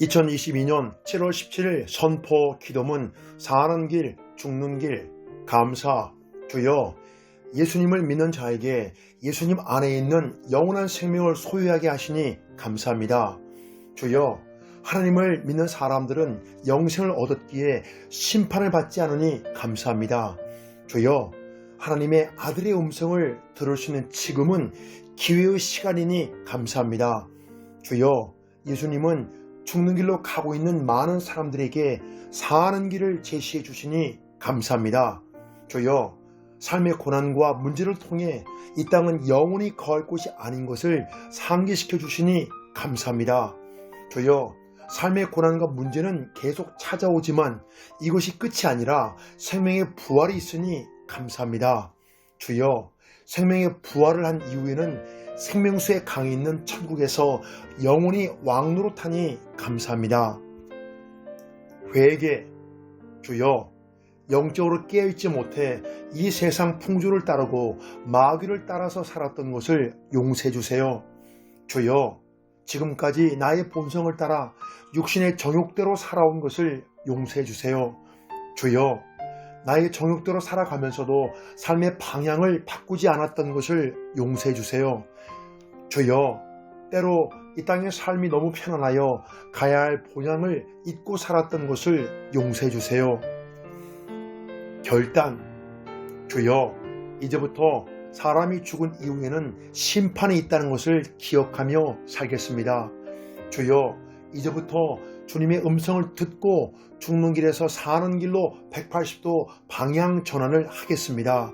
2022년 7월 17일 선포 기도문 사는 길 죽는 길 감사 주여 예수님을 믿는 자에게 예수님 안에 있는 영원한 생명을 소유하게 하시니 감사합니다. 주여 하나님을 믿는 사람들은 영생을 얻었기에 심판을 받지 않으니 감사합니다. 주여 하나님의 아들의 음성을 들을 수 있는 지금은 기회의 시간이니 감사합니다. 주여 예수님은 죽는 길로 가고 있는 많은 사람들에게 사는 길을 제시해 주시니 감사합니다. 주여 삶의 고난과 문제를 통해 이 땅은 영원히 거할 곳이 아닌 것을 상기시켜 주시니 감사합니다. 주여 삶의 고난과 문제는 계속 찾아오지만 이것이 끝이 아니라 생명의 부활이 있으니 감사합니다. 주여 생명의 부활을 한 이후에는 생명수의 강이 있는 천국에서 영원히 왕노릇하니 감사합니다. 회개 주여 영적으로 깨어있지 못해 이 세상 풍조를 따르고 마귀를 따라서 살았던 것을 용서해 주세요. 주여 지금까지 나의 본성을 따라 육신의 정욕대로 살아온 것을 용서해 주세요. 주여 나의 정욕대로 살아가면서도 삶의 방향을 바꾸지 않았던 것을 용서해 주세요. 주여 때로 이 땅의 삶이 너무 편안하여 가야 할 본향을 잊고 살았던 것을 용서해 주세요. 결단 주여 이제부터 사람이 죽은 이후에는 심판이 있다는 것을 기억하며 살겠습니다. 주여 이제부터 주님의 음성을 듣고 죽는 길에서 사는 길로 180도 방향 전환을 하겠습니다.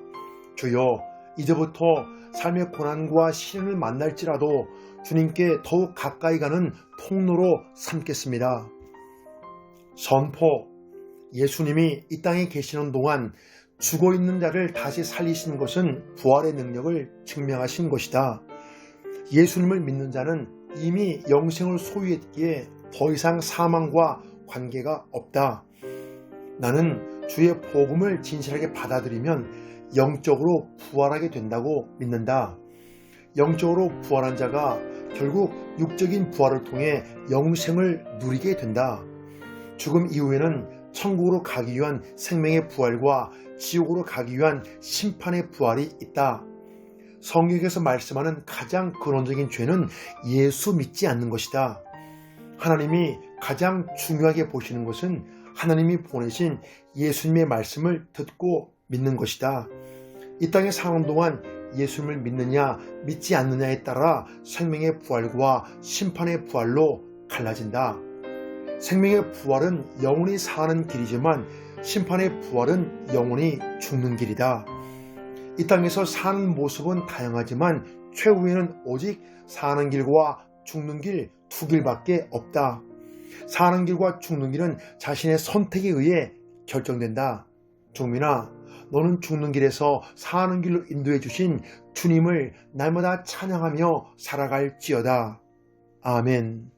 주여 이제부터 삶의 고난과 시련을 만날지라도 주님께 더욱 가까이 가는 통로로 삼겠습니다. 선포 예수님이 이 땅에 계시는 동안 죽어 있는 자를 다시 살리신 것은 부활의 능력을 증명하신 것이다. 예수님을 믿는 자는 이미 영생을 소유했기에 더 이상 사망과 관계가 없다. 나는 주의 복음을 진실하게 받아들이면 영적으로 부활하게 된다고 믿는다. 영적으로 부활한 자가 결국 육적인 부활을 통해 영생을 누리게 된다. 죽음 이후에는 천국으로 가기 위한 생명의 부활과 지옥으로 가기 위한 심판의 부활이 있다. 성경에서 말씀하는 가장 근원적인 죄는 예수 믿지 않는 것이다. 하나님이 가장 중요하게 보시는 것은 하나님이 보내신 예수님의 말씀을 듣고 믿는 것이다. 이 땅에 사는 동안 예수님을 믿느냐 믿지 않느냐에 따라 생명의 부활과 심판의 부활로 갈라진다. 생명의 부활은 영원히 사는 길이지만 심판의 부활은 영원히 죽는 길이다. 이 땅에서 사는 모습은 다양하지만 최후에는 오직 사는 길과 죽는 길 두 길밖에 없다. 사는 길과 죽는 길은 자신의 선택에 의해 결정된다. 종민아, 너는 죽는 길에서 사는 길로 인도해 주신 주님을 날마다 찬양하며 살아갈지어다. 아멘.